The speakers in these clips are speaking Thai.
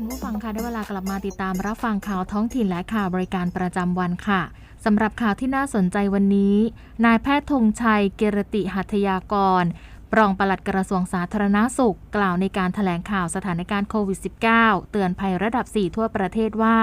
คุณผู้ฟังคะได้เวลากลับมาติดตามรับฟังข่าวท้องถิ่นและข่าวบริการประจำวันค่ะสำหรับข่าวที่น่าสนใจวันนี้ นายแพทย์ธงชัย เกรติหัตยากร รองปลัดกระทรวงสาธารณาสุข กล่าวในการถแถลงข่าวสถานการณ์โควิด -19 เตือนภัยระดับ 4 ทั่วประเทศว่า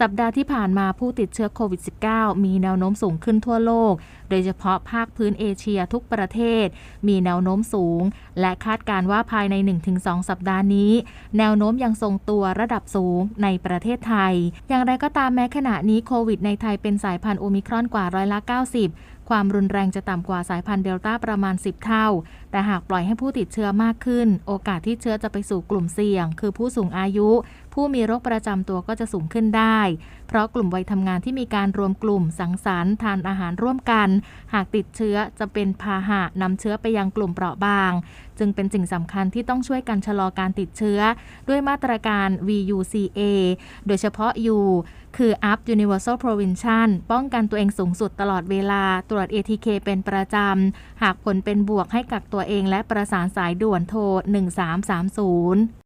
สัปดาห์ที่ผ่านมาผู้ติดเชื้อโควิด -19 มีแนวโน้มสูงขึ้นทั่วโลก โดยเฉพาะภาคพื้นเอเชียทุกประเทศ มีแนวโน้มสูง และคาดการณ์ว่าภายใน 1-2 สัปดาห์นี้ แนวโน้มยังทรงตัวระดับสูงในประเทศไทย อย่างไรก็ตามแม้ขณะนี้โควิดในไทยเป็นสายพันธุ์โอมิครอนกว่าร้อยละ90 ความรุนแรงจะต่ำกว่าสายพันธุ์เดลต้าประมาณ 10 เท่า แต่หากปล่อยให้ผู้ติดเชื้อมากขึ้น โอกาสที่เชื้อจะไปสู่กลุ่มเสี่ยง คือผู้สูงอายุ ผู้มีโรคประจำตัวก็จะสูงขึ้นได้เพราะกลุ่มวัยทำงานที่มีการรวมกลุ่มสังสรรค์ทานอาหารร่วมกัน หากติดเชื้อจะเป็นพาหะนำเชื้อไปยังกลุ่มเปราะบาง จึงเป็นสิ่งสำคัญที่ต้องช่วยกันชะลอการติดเชื้อ ด้วยมาตรการ VUCA โดยเฉพาะ U คือ Up Universal Prevention ป้องกันตัวเองสูงสุดตลอดเวลา ตรวจ ATK เป็นประจำ หากผลเป็นบวกให้กักตัวเองและประสานสายด่วนโทร 1330